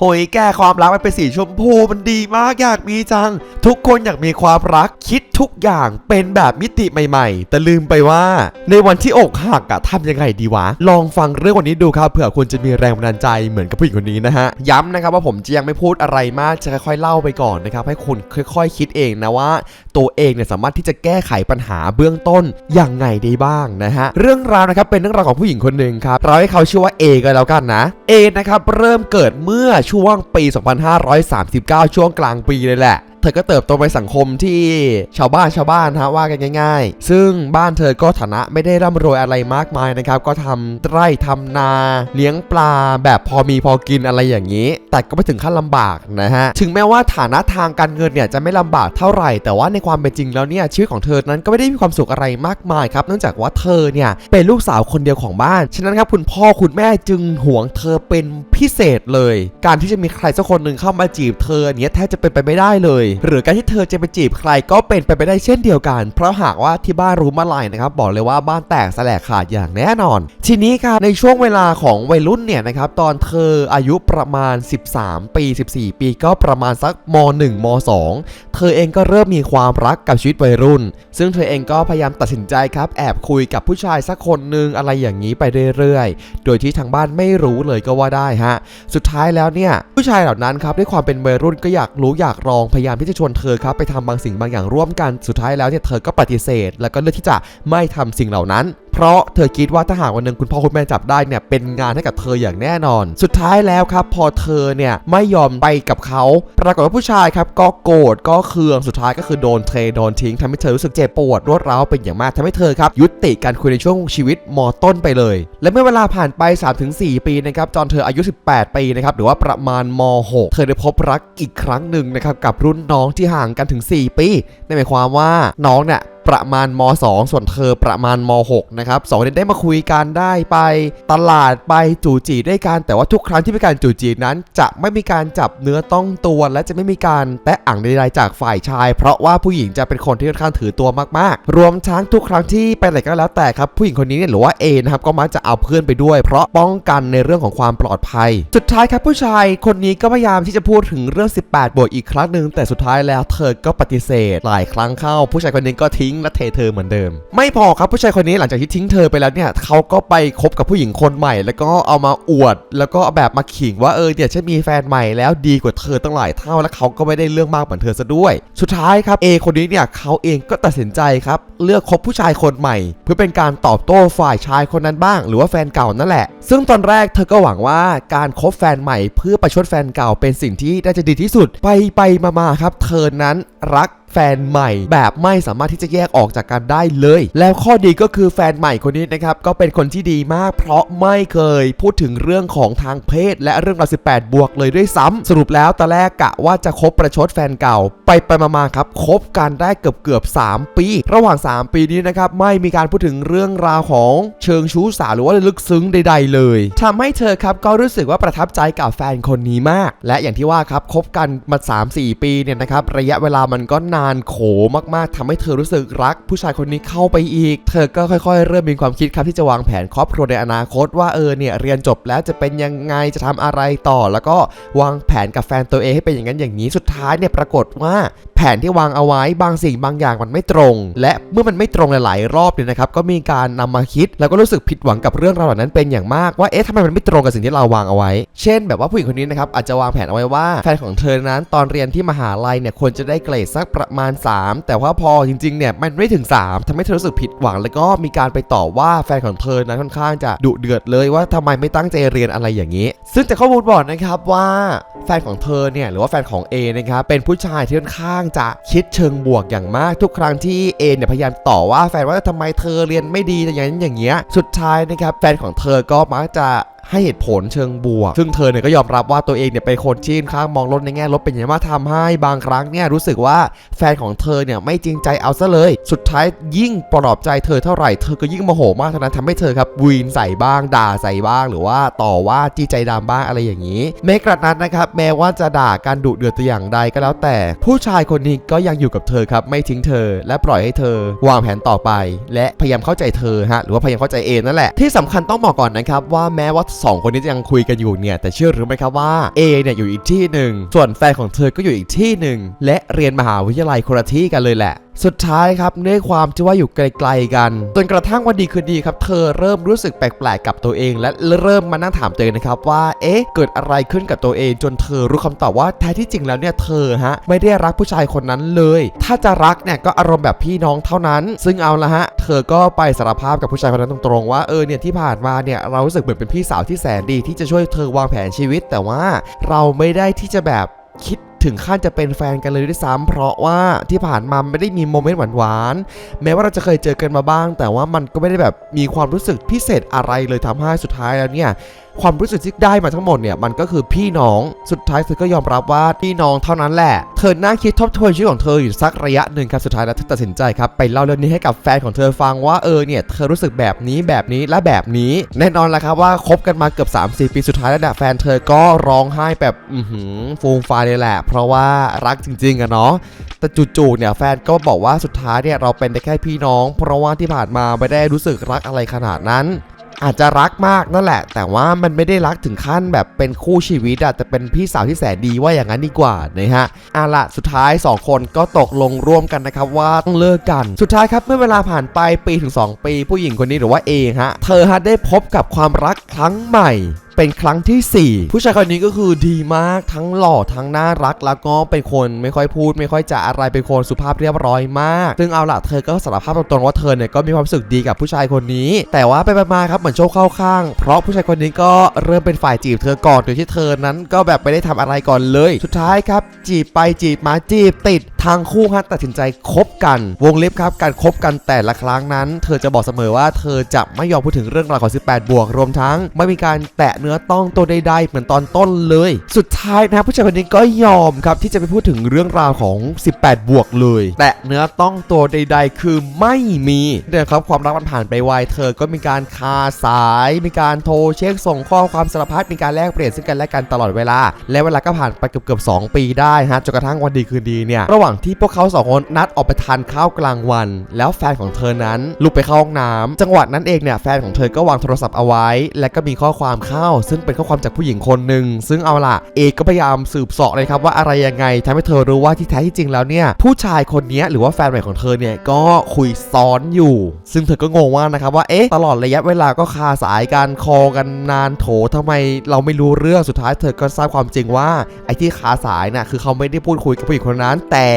โหยแกความรักมันเป็นสีชมพูมันดีมากอยากมีจัง ทุกคนอยากมีความรักคิดทุกอย่างเป็นแบบมิติใหม่ ๆ แต่ลืมไปว่า ในวันที่อกหักอะทำยังไงดีวะ ลองฟังเรื่องวันนี้ดูครับเผื่อคุณจะมีแรงบันดาลใจเหมือนกับผู้หญิงคนนี้นะฮะ ย้ำนะครับว่าผมจะยังไม่พูดอะไรมากจะค่อยๆเล่าไปก่อนนะครับให้คุณค่อย ๆ คิดเองนะว่า ตัวเองเนี่ยสามารถที่จะแก้ไขปัญหาเบื้องต้นอย่างไงได้บ้างนะฮะเรื่องราวนะครับเป็นเรื่องราวของผู้หญิงคนหนึ่งครับเราให้เขาชื่อว่าเอก็แล้วกันนะเอนะครับเริ่มเกิดเมื่อช่วงปี 2539 ช่วงกลางปีเลยแหละ เธอก็เติบโตในสังคมที่ชาวบ้านชาวบ้านฮะว่ากันง่าย ๆ ซึ่งบ้านเธอก็ฐานะไม่ได้ร่ำรวยอะไรมากมายนะครับ ก็ทำไร่ทำนาเลี้ยงปลาแบบพอมีพอกินอะไรอย่างนี้ แต่ก็ไม่ถึงขั้นลำบากนะฮะ ถึงแม้ว่าฐานะทางการเงินเนี่ยจะไม่ลำบากเท่าไหร่ แต่ว่าในความเป็นจริงแล้วเนี่ยชีวิตของเธอนั้นก็ไม่ได้มีความสุขอะไรมากมายครับ เนื่องจากว่าเธอเนี่ยเป็นลูกสาวคนเดียวของบ้าน ฉะนั้นครับคุณพ่อคุณแม่จึงหวงเธอเป็นพิเศษเลย การที่จะมีใครสักคนหนึ่งเข้ามาจีบเธอเนี่ยแทบจะเป็นไปไม่ได้เลยหรือการที่เธอจะไปจีบใครก็เป็นไปไม่ได้เช่นเดียวกัน เพราะหากว่าที่บ้านรู้มื่อไหร่นะครับบอกเลยว่าบ้านแตกแสลายขาดอย่างแน่นอน ทีนี้ครับในช่วงเวลาของวัยรุ่นเนี่ยนะครับตอนเธออายุประมาณ 13 ปี 14 ปีก็ประมาณสักม .1 ม .2 เธอเองก็เริ่มมีความรักกับชีวิตวัยรุ่น ซึ่งเธอเองก็พยายามตัดสินใจครับแอบคุยกับผู้ชายสักคนหนึ่งอะไรอย่างนี้ไปเรื่อยๆ โดยที่ทางบ้านไม่รู้เลยก็ว่าได้ฮะ สุดท้ายแล้วเนี่ยผู้ชายเหล่านั้นครับด้วยความเป็นวัยรุ่นก็อยากรู้อยากลองพยายามที่จะชวนเธอครับไปทำบางสิ่งบางอย่างร่วมกันสุดท้ายแล้วเนี่ยเธอก็ปฏิเสธ แล้วก็เลือกที่จะไม่ทำสิ่งเหล่านั้น เพราะเธอคิดว่าถ้าหากวันหนึ่งคุณพ่อคุณแม่จับได้เนี่ยเป็นงานให้กับเธออย่างแน่นอน สุดท้ายแล้วครับ พอเธอเนี่ยไม่ยอมไปกับเขา ปรากฏว่าผู้ชายครับก็โกรธก็เคืองสุดท้ายก็คือโดนเทโดนทิ้งทำให้เธอรู้สึกเจ็บปวดรวดร้าวเป็นอย่างมากทำให้เธอครับยุติการคุยในช่วงชีวิตมต้นไปเลย และเมื่อเวลาผ่านไป 3-4 ปีนะครับจนเธออายุ 18 ปีนะครับหรือว่าประมาณม .6 เธอได้พบรักอีกครั้งหนึ่งนะครับกับรุ่นน้องที่ห่างกันถึง 4 ปีนั่นหมายความว่าน้องเนี่ย ประมาณม 2 ส่วนเธอประมาณม 6 นะครับสองคนได้มาคุยกันได้ไปตลาดไปจู่จีด้วยกัน แต่ว่าทุกครั้งที่มีการจู่จีนั้น จะไม่มีการจับเนื้อต้องตัว และจะไม่มีการแตะอ่างใดๆจากฝ่ายชาย เพราะว่าผู้หญิงจะเป็นคนที่ค่อนข้างถือตัวมากๆ รวมทั้งทุกครั้งที่ไปไหนก็แล้วแต่ครับผู้หญิงคนนี้เนี่ยหรือว่าเอนะครับก็มักจะเอาเพื่อนไปด้วย เพราะป้องกันในเรื่องของความปลอดภัย สุดท้ายครับผู้ชายคนนี้ก็พยายามที่จะพูดถึงเรื่อง 18บทอีกครั้งหนึ่งแต่สุดท้ายแล้วเธอก็ปฏิเสธ หลายครั้งเข้า ผู้ชายคนนี้ก็ทิ้งและเทเธอเหมือนเดิม ไม่พอครับผู้ชายคนนี้หลังจากที่ทิ้งเธอไปแล้วเนี่ยเขาก็ไปคบกับผู้หญิงคนใหม่ แล้วก็เอามาอวด แล้วก็เอาแบบมาขิงว่าเออเนี่ยฉันมีแฟนใหม่แล้วดีกว่าเธอตั้งหลายเท่าแล้วเขาก็ไม่ได้เรื่องมากเหมือนเธอซะด้วย สุดท้ายครับเอคนนี้เนี่ยเขาเองก็ตัดสินใจครับเลือกคบผู้ชายคนใหม่ เพื่อเป็นการตอบโต้ฝ่ายชายคนนั้นบ้าง หรือว่าแฟนเก่านั่นแหละ ซึ่งตอนแรกเธอก็หวังว่าการคบแฟนใหม่ เพื่อประชดแฟนเก่าเป็นสิ่งที่น่าจะดีที่สุดไปไปมามาครับ เธอนั้นรักแฟนใหม่ แบบไม่สามารถที่จะแยกออกจากกันได้เลย แล้วข้อดีก็คือแฟนใหม่คนนี้นะครับก็เป็นคนที่ดีมาก เพราะไม่เคยพูดถึงเรื่องของทางเพศ และเรื่องราว18 บวกเลยด้วยซ้ำสรุปแล้วตอนแรกกะว่าจะคบประชดแฟนเก่า ไปไปมาๆครับคบกันได้เกือบเกือบ3ปี ระหว่าง 3 ปีนี้นะครับไม่มีการพูดถึงเรื่องราวของเชิงชู้สาวหรือว่าลึกซึ้งใด ๆ เลยทำให้เธอครับก็รู้สึกว่าประทับใจกับแฟนคนนี้มาก และอย่างที่ว่าครับคบกันมา 3-4 ปีเนี่ยนะครับระยะเวลามันก็นานโขมากๆทำให้เธอรู้สึกรัก ผู้ชายคนนี้เข้าไปอีก เธอก็ค่อยๆ เริ่มมีความคิดครับที่จะวางแผนครอบครัวในอนาคตว่าเออเนี่ยเรียนจบแล้วจะเป็นยังไงจะทำอะไรต่อ แล้วก็วางแผนกับแฟนตัวเองให้เป็นอย่างนั้นอย่างนี้สุดท้ายเนี่ยปรากฏว่าแผนที่วางเอาไว้บางสิ่งบางอย่างมันไม่ตรง และเมื่อมันไม่ตรงหลายๆ รอบเนี่ยนะครับก็มีการนำมาคิด แล้วก็รู้สึกผิดหวังกับเรื่องราวเหล่านั้นเป็นอย่างมากว่าเอ๊ะทำไมมันไม่ตรงกับสิ่งที่เราวางเอาไว้ เช่น แบบว่าผู้หญิงคนนี้นะครับอาจจะวางแผนเอาไว้ว่าแฟนของเธอนั้นตอนเรียนที่มหาลัยเนี่ยควรจะได้เกรดสักประมาณ 3 แต่ว่าพอจริงๆเนี่ยมันไม่ถึง 3ทำให้เธอรู้สึกผิดหวัง แล้วก็มีการไปต่อว่าแฟนของเธอนั้นค่อนข้างจะดุเดือดเลยว่าทำไมไม่ตั้งใจเรียนอะไรอย่างนี้ ซึ่งจากข้อมูลบอกนะครับว่าแฟนของเธอเนี่ยหรือว่าแฟนของ A นะครับเป็นผู้ชายที่ค่อนข้างจะคิดเชิงบวกอย่างมากทุกครั้งที่ A เนี่ยพยายามต่อว่าแฟนว่าทำไมเธอเรียนไม่ดีอย่างนั้นอย่างเงี้ยสุดท้ายนะครับแฟนของเธอก็มักจะ ให้เหตุผลเชิงบวก ซึ่งเธอเนี่ยก็ยอมรับว่าตัวเองเนี่ยเป็นคนที่ค่อนข้างมองลกในแง่ลบเป็นอย่างมากทำให้บางครั้งเนี่ยรู้สึกว่าแฟนของเธอเนี่ยไม่จริงใจเอาซะเลย สุดท้ายยิ่งปลอบใจเธอเท่าไหร่เธอก็ยิ่งโมโหมากเท่านั้นทำให้เธอครับวีนใส่บ้างด่าใส่บ้าง หรือว่าต่อว่าจี้ใจดำบ้างอะไรอย่างนี้แม้กระนั้นนะครับแม้ว่าจะด่าการดุเดือดตัวอย่างใดก็แล้วแต่ ผู้ชายคนนี้ก็ยังอยู่กับเธอครับไม่ทิ้งเธอ และปล่อยให้เธอ วางแผนต่อไป และพยายามเข้าใจเธอฮะหรือว่าพยายามเข้าใจเองนั่นแหละที่สำคัญต้องบอกก่อนนะครับว่าแม้ว่าสองคนนี้ยังคุยกันอยู่เนี่ยแต่เชื่อหรือไม่ครับว่า A เนี่ยอยู่อีกที่หนึ่งส่วนแฟนของเธอก็อยู่อีกที่หนึ่งและเรียนมหาวิทยาลัยคนละที่กันเลยแหละสุดท้ายครับด้วยความที่ว่าอยู่ไกลๆกันจนกระทั่งวันดีคืนดีครับ เธอเริ่มรู้สึกแปลกๆกับตัวเอง และเริ่มมานั่งถามตัวเองนะครับว่า เอ๊ะ เกิดอะไรขึ้นกับตัวเอง จนเธอรู้คำตอบว่าแท้ที่จริงแล้วเนี่ยเธอฮะไม่ได้รักผู้ชายคนนั้นเลย ถ้าจะรักเนี่ยก็อารมณ์แบบพี่น้องเท่านั้น ซึ่งเอาละฮะ เธอก็ไปสารภาพกับผู้ชายคนนั้นตรงๆว่าเออเนี่ยที่ผ่านมาเนี่ยเรารู้สึกเหมือนเป็นพี่สาวที่แสนดีที่จะช่วยเธอวางแผนชีวิต แต่ว่าเราไม่ได้ที่จะแบบคิดถึงขั้นจะเป็นแฟนกันเลยด้วยซ้ำเพราะว่าที่ผ่านมาไม่ได้มีโมเมนต์หวานๆแม้ว่าเราจะเคยเจอกันมาบ้าง แต่ว่ามันก็ไม่ได้แบบมีความรู้สึกพิเศษอะไรเลยทำให้สุดท้ายแล้วเนี่ย ความรู้สึกที่ได้มาทั้งหมดเนี่ยมันก็คือพี่น้องสุดท้ายเธอก็ยอมรับว่าพี่น้องเท่านั้นแหละ เธอนั่งคิดทบทวนชีวิตของเธออยู่สักระยะหนึ่งครับสุดท้ายแล้วเธอตัดสินใจครับไปเล่าเรื่องนี้ให้กับแฟนของเธอฟังว่าเออเนี่ยเธอรู้สึกแบบนี้แบบนี้และแบบนี้ แน่นอนแหละครับว่าคบกันมาเกือบ3-4ปีสุดท้ายแล้วเนี่ยแฟนเธอก็ร้องไห้แบบอือหือฟูมฟายเลยแหละ เพราะว่ารักจริงๆอะเนาะแต่จู่ๆเนี่ยแฟนก็บอกว่าสุดท้ายเนี่ยเราเป็นได้แค่พี่น้อง เพราะว่าที่ผ่านมาไม่ได้รู้สึกรักอะไรขนาดนั้น อาจจะรักมากนั่นแหละ แต่ว่ามันไม่ได้รักถึงขั้นแบบเป็นคู่ชีวิตอะแต่เป็นพี่สาวที่แสนดีว่าอย่างนั้นดีกว่านะฮะเอาละสุดท้าย 2 คนก็ตกลงร่วมกันนะครับว่าต้องเลิกกัน สุดท้ายครับเมื่อเวลาผ่านไปปีถึง 2 ปี ผู้หญิงคนนี้หรือว่าเอฮะเธอฮะได้พบกับความรักครั้งใหม่ เป็นครั้งทีสี่ 4 ผู้ชายคนนี้ก็คือดีมากทั้งหล่อทั้งน่ารักแล้วก็เป็นคนไม่ค่อยพูด ไม่ค่อยจะอะไรเป็นคนสุภาพเรียบร้อยมาก ซึ่งเอาล่ะเธอก็สารภาพตรงๆว่าเธอเนี่ยก็มีความรู้สึกดีกับผู้ชายคนนี้ แต่ว่าไปมาครับเหมือนโชคเข้าข้าง เพราะผู้ชายคนนี้ก็เริ่มเป็นฝ่ายจีบเธอก่อนโดยที่เธอนั้นก็แบบไม่ได้ทำอะไรก่อนเลย สุดท้ายครับ จีบไปจีบมาจีบติดทางคู่ฮะตัดสินใจคบกัน วงเล็บครับการคบกันแต่ละครั้งนั้น เธอจะบอกเสมอว่าเธอจะไม่ยอมพูดถึงเรื่องราวของ 18 บวกรวมทั้ง ไม่มีการแตะเนื้อื้อต้องตัวใดๆเหมือนตอนต้นเลย สุดท้ายนะผู้ชายคนนี้ก็ยอมครับที่จะไปพูดถึงเรื่องราวของ 18 บวกเลย แตะเนื้อต้องตัวใด ๆ คือไม่มีเนี่ยครับความรักมันผ่านไปไวเธอก็มีการคาสาย มีการโทรเช็คส่งข้อความสารพัดมีการแลกเปลี่ยนซึ่งกันและกันตลอดเวลา และเวลาก็ผ่านไปเกือบเกือบๆ2ปีได้ฮะจนกระทั่งวันดีคืนดีเนี่ยระหว่างที่พวกเขาสองคนนัดออกไปทานข้าวกลางวัน แล้วแฟนของเธอนั้นลุกไปเข้าห้องน้ำจังหวะนั้นเองเนี่ยแฟนของเธอก็วางโทรศัพท์เอาไว้ และก็มีข้อความเข้าซึ่งเป็นข้อความจากผู้หญิงคนหนึ่งซึ่งเอาล่ะเอกก็พยายามสืบสาะเลยครับว่าอะไรยังไงทำให้เธอรู้ว่าที่แท้ที่จริงแล้วเนี่ยผู้ชายคนนี้หรือว่าแฟนใหม่ของเธอเนี่ยก็คุยซ้อนอยู่ ซึ่งเธอก็งงว่านะครับว่าเอ๊ะตลอดระยะเวลาก็คาสายกันคอกันนานโถทำไมเราไม่รู้เรื่องสุดท้ายเธอก็ทราบความจริงว่าไอ้ที่คาสายน่ะคือเขาไม่ได้พูดคุยกับผู้หญิงคนนั้น แต่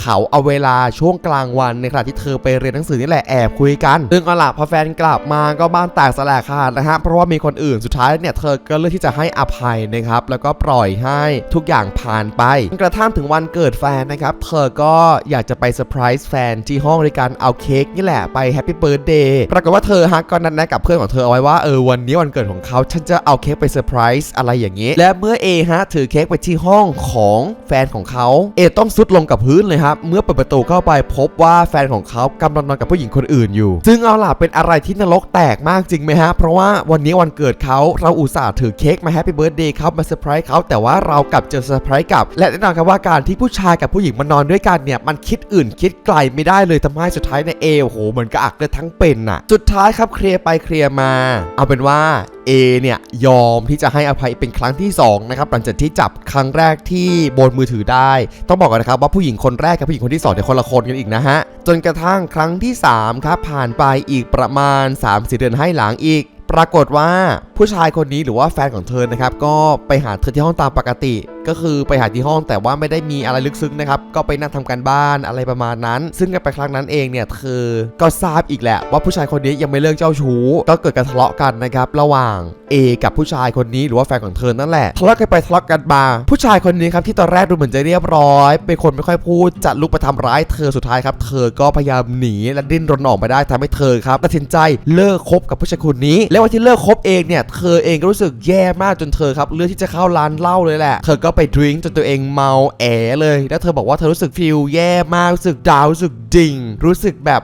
เขาเอาเวลาช่วงกลางวันในขณะที่เธอไปเรียนหนังสือนี่แหละแอบคุยกันซึ่งเอาล่ะพอแฟนกลับมาก็บ้านแตกสลายขาดนะฮะเพราะว่ามีคนอื่นสุดท้ายเนี่ยเธอก็เลือกที่จะให้อภัยนะครับ แล้วก็ปล่อยให้ทุกอย่างผ่านไป กระทั่งถึงวันเกิดแฟนนะครับ เธอก็อยากจะไปเซอร์ไพรส์แฟนที่ห้องด้วยการเอาเค้กนี่แหละไปแฮปปี้เบิร์ดเดย์ปรากฏว่าเธอฮะก็นัดแนะกับเพื่อนของเธอเอาไว้ว่าเออวันนี้วันเกิดของเขาฉันจะเอาเค้กไปเซอร์ไพรส์อะไรอย่างนี้ และเมื่อเอฮะถือเค้กไปที่ห้องของแฟนของเขาเอต้องซุดลงกับพื้นเลยครับเมื่อเปิดประตูเข้าไปพบว่าแฟนของเขากำลังนอนกับผู้หญิงคนอื่นอยู่ ซึ่งเอาล่ะเป็นอะไรที่นรกแตกมากจริงไหมฮะเพราะว่าวันนี้วันเกิดเขาเราอุตส่าห์ถือเค้กมาแฮปปี้เบิร์ดเดย์เขามาเซอร์ไพรส์เขาแต่ว่าเรากลับเจอเซอร์ไพรส์กลับ และแน่นอนครับว่าการที่ผู้ชายกับผู้หญิงมานอนด้วยกันเนี่ยมันคิดอื่นคิดไกลไม่ได้เลยทำให้สุดท้ายในเอโอ้โหเหมือนกระอักเลยทั้งเป็นน่ะ สุดท้ายครับเคลียร์ไปเคลียร์มา เอาเป็นว่า A เนี่ยยอมที่จะให้อภัยเป็นครั้งที่2นะครับหลังจากที่จับครั้งแรกที่บนมือถือได้ ต้องบอกกันนะครับว่าผู้หญิงคนแรกกับผู้หญิงคนที่2เนี่ยคนละคนกันอีกนะฮะจนกระทั่งครั้งที่3ครับผ่านไปอีกประมาณ3-4เดือนให้หลังอีก ปรากฏว่าผู้ชายคนนี้หรือว่าแฟนของเธอนะครับ ก็ไปหาเธอที่ห้องตามปกติ ก็คือไปหาที่ห้องแต่ว่าไม่ได้มีอะไรลึกซึ้งนะครับ ก็ไปนั่งทำการบ้านอะไรประมาณนั้น ซึ่งกันไปครั้งนั้นเองเนี่ยเธอก็ทราบอีกแหละว่าผู้ชายคนนี้ยังไม่เลิกเจ้าชู้ ก็เกิดการทะเลาะกันนะครับ ระหว่าง A กับผู้ชายคนนี้หรือว่าแฟนของเธอนั่นแหละทะเลาะกันไปทะเลาะกันมาผู้ชายคนนี้ครับที่ตอนแรกดูเหมือนจะเรียบร้อย เป็นคนไม่ค่อยพูดจะลุกไปทำร้ายเธอสุดท้ายครับ เธอก็พยายามหนีและดิ้นรนออกมาได้ทำให้เธอครับตัดสินใจเลิกคบกับผู้ชายคนนี้และวันที่เลิกคบเองเนี่ยเธอเองก็รู้สึกแย่มากจนเธอครับเลือกที่จะเข้าร้านเหล้าเลยแหละเธอก็ไปดริงก์จนตัวเองเมาแอเลย แล้วเธอบอกว่าเธอรู้สึกฟีลแย่มากรู้สึกดาวรู้สึกดิ่ง รู้สึกแบบ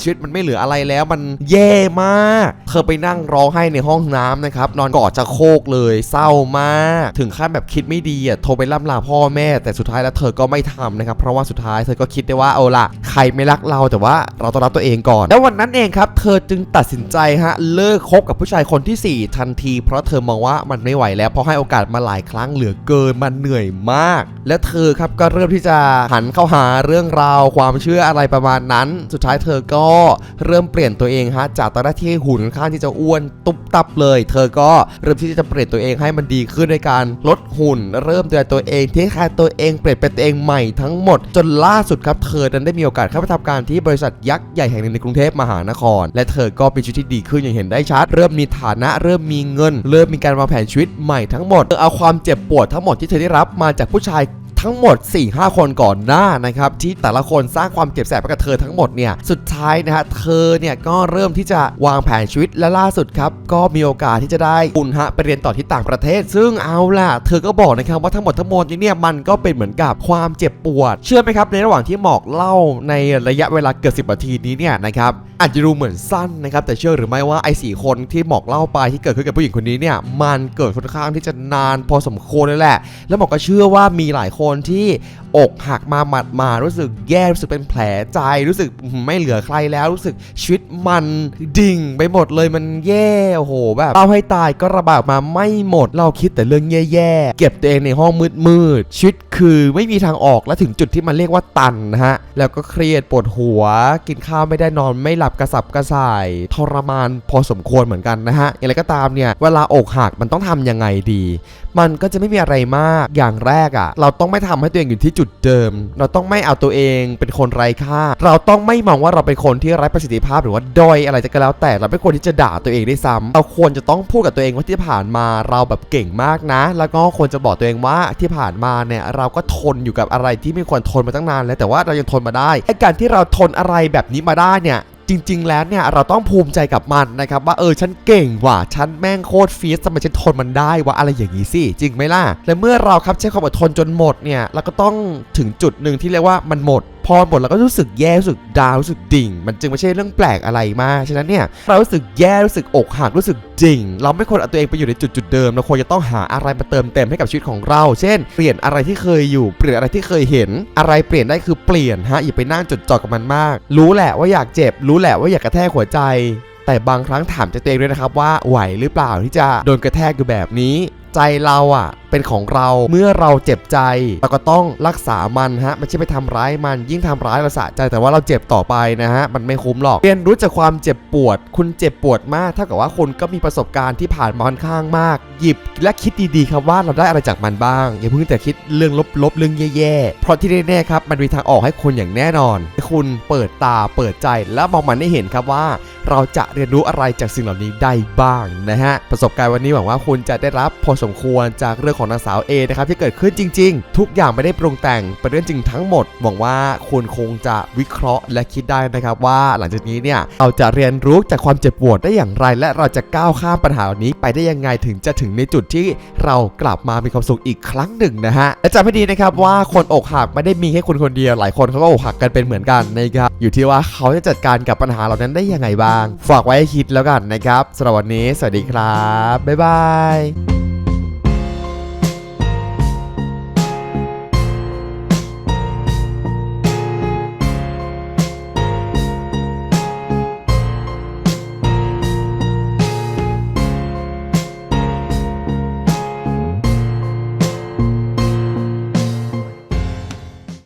ชีวิตมันไม่เหลืออะไรแล้วมันแย่มาก เธอไปนั่งร้องไห้ในห้องน้ำนะครับนอนกอดจะโคกเลยเศร้ามากถึงขั้นแบบคิดไม่ดีอะโทรไปล่ำลาพ่อแม่ แต่สุดท้ายแล้วเธอก็ไม่ทำนะครับเพราะว่าสุดท้ายเธอก็คิดได้ว่าเอาล่ะใครไม่รักเราแต่ว่าเราต้องรักตัวเองก่อน แล้ววันนั้นเองครับ เธอจึงตัดสินใจฮะเลิกคบกับผู้ชายคนที่ 4 ทันที เพราะเธอมองว่ามันไม่ไหวแล้วเพราะให้โอกาสมาหลายครั้งเหลือเกินมันเหนื่อยมาก และเธอครับก็เริ่มที่จะหันเข้าหาเรื่องราวความเชื่ออะไรประมาณนั้น สุดท้ายเธอก็เริ่มเปลี่ยนตัวเองฮะจากตอนแรกที่หุ่นข้างที่จะอ้วนตุบตับเลย เธอก็เริ่มที่จะเปลี่ยนตัวเองให้มันดีขึ้นในการลดหุ่น เริ่มดูแลตัวเองที่แค่ตัวเองเปลี่ยนเป็นตัวเองใหม่ทั้งหมด จนล่าสุดครับเธอนั้นได้มีโอกาสเข้าไปทำการที่บริษัทยักษ์ใหญ่แห่งหนึ่งในกรุงเทพมหานคร และเธอก็มีชีวิตที่ดีขึ้นอย่างเห็นได้ชัดเริ่มมีฐานะเริ่มมีเงิน เริ่มมีการวางแผนชีวิตใหม่ทั้งหมดเธอเอาความเจ็บปวดทั้งหมดที่เธอได้รับมาจากผู้ชาย ทั้งหมด 4-5 คนก่อนหน้านะครับที่แต่ละคนสร้างความเจ็บแสบให้กับเธอทั้งหมดเนี่ยสุดท้ายนะฮะเธอเนี่ยก็เริ่มที่จะวางแผนชีวิตและล่าสุดครับก็มีโอกาสที่จะได้อุนฮะไปเรียนต่อที่ต่างประเทศ ซึ่งเอาล่ะ เธอก็บอกนะครับว่าทั้งหมดทั้งมวลนี้เนี่ยมันก็เป็นเหมือนกับความเจ็บปวด เชื่อไหมครับในระหว่างที่หมอกเล่าในระยะเวลาเกือบสิบนาทีนี้เนี่ยนะครับอาจจะดูเหมือนสั้นนะครับแต่เชื่อหรือไม่ว่าไอ้สี่คนที่หมอกเล่าไปที่เกิดขึ้นกับผู้หญิงคนนี้เนี่ยมันเกิดค่อนข้างที่จะนานพอสมควรเลยแหละ แล้วหมอกก็เชื่อว่ามีหลายคนคนที่อกหักมาหมัดมารู้สึกแย่รู้สึกเป็นแผลใจรู้สึกไม่เหลือใครแล้วรู้สึกชีวิตมันดิ่งไปหมดเลยมันแย่โอ้โหแบบเอาให้ตายก็ระบายออกมาไม่หมดเราคิดแต่เรื่องแย่ๆเก็บตัวเองในห้องมืดๆชีวิตคือไม่มีทางออกและถึงจุดที่มันเรียกว่าตันนะฮะแล้วก็เครียดปวดหัว กินข้าวไม่ได้นอนไม่หลับกระสับกระส่ายทรมานพอสมควรเหมือนกันนะฮะอย่างไรก็ตามเนี่ยเวลาอกหักมันต้องทำยังไงดี มันก็จะไม่มีอะไรมากอย่างแรกอะ่ะ เราต้องไม่ทำให้ตัวเองอยู่ที่จุดเดิม เราต้องไม่เอาตัวเองเป็นคนไร้ค่า เราต้องไม่มองว่าเราเป็นคนที่ไร้ประสิทธิภาพหรือว่าด้อยอะไรก็แล้ว แต่เราไม่ควรที่จะด่าตัวเองได้ซ้ำเราควรจะต้องพูดกับตัวเองว่าที่ผ่านมาเราแบบเก่งมากนะ แล้วก็ควรจะบอกตัวเองว่าที่ผ่านมาเนี่ยเราก็ทนอยู่กับอะไรที่ไม่ควรทนมาตั้งนานแล้วแต่ว่าเรายังทนมาได้ไอ้การที่เราทนอะไรแบบนี้มาได้เนี่ย จริง ๆ แล้วเนี่ยเราต้องภูมิใจกับมันนะครับว่าเออฉันเก่งว่ะฉันแม่งโคตรฟีสทำไมฉันทนมันได้วะอะไรอย่างนี้สิจริงไหมล่ะและเมื่อเราครับใช้ความอดทนจนหมดเนี่ยเราก็ต้องถึงจุดหนึ่งที่เรียกว่ามันหมด พอหมดเราก็รู้สึกแย่รู้สึกดาวรู้สึกดิ่ง มันจึงไม่ใช่เรื่องแปลกอะไรมากฉะนั้นเนี่ยเรารู้สึกแย่รู้สึกอกหักรู้สึกดิ่ง เราไม่ควรเอาตัวเองไปอยู่ในจุดจุดเดิมเราควรจะต้องหาอะไรมาเติมเต็มให้กับชีวิตของเรา เช่น เปลี่ยนอะไรที่เคยอยู่เปลี่ยนอะไรที่เคยเห็น อะไรเปลี่ยนได้คือเปลี่ยนฮะอย่าไปนั่งจดจ่อกับมันมาก รู้แหละว่าอยากเจ็บ รู้แหละว่าอยากกระแทกหัวใจแต่บางครั้งถามใจตัวเองด้วยนะครับว่าไหวหรือเปล่าที่จะโดนกระแทกอยู่แบบนี้ ใจเราอะเป็นของเราเมื่อเราเจ็บใจเราก็ต้องรักษามันฮะไม่ใช่ไปทำร้ายมันยิ่งทำร้ายเราสะใจแต่ว่าเราเจ็บต่อไปนะฮะมันไม่คุ้มหรอกเรียนรู้จากความเจ็บปวด คุณเจ็บปวดมากเท่ากับว่าคุณก็มีประสบการณ์ที่ผ่านมาค่อนข้างมาก หยิบและคิดดีๆครับว่าเราได้อะไรจากมันบ้างอย่าเพิ่งแต่คิดเรื่องลบๆเรื่องแย่ๆเพราะที่แน่ๆครับมันมีทางออกให้คุณอย่างแน่นอนให้คุณเปิดตาเปิดใจและมองมันให้เห็นครับว่า เราจะเรียนรู้อะไรจากสิ่งเหล่านี้ได้บ้างนะฮะประสบการณ์วันนี้หวังว่าคุณจะได้รับพอสมควรจากเรื่องของนางสาวเอนะครับที่เกิดขึ้นจริง ๆ ทุกอย่างไม่ได้ปรุงแต่งเป็นเรื่องจริงทั้งหมดหวังว่าคุณคงจะวิเคราะห์และคิดได้นะครับว่าหลังจากนี้เนี่ยเราจะเรียนรู้จากความเจ็บปวดได้อย่างไร และเราจะก้าวข้ามปัญหานี้ไปได้ยังไงถึงจะถึงในจุดที่เรากลับมามีความสุขอีกครั้งหนึ่งนะฮะและจำให้ดีนะครับว่าคนอกหักไม่ได้มีแค่คุณคนเดียวหลายคนเขาก็อกหักกันเป็นเหมือนกันนะครับอยู่ที่ว่าเขาจะจัดการกับปัญหาเหล่านั้นได้ยังไงบ้าง ฝากไว้ให้คิดแล้วกันนะครับสำหรับวันนี้ สวัสดีครับ บ๊ายบาย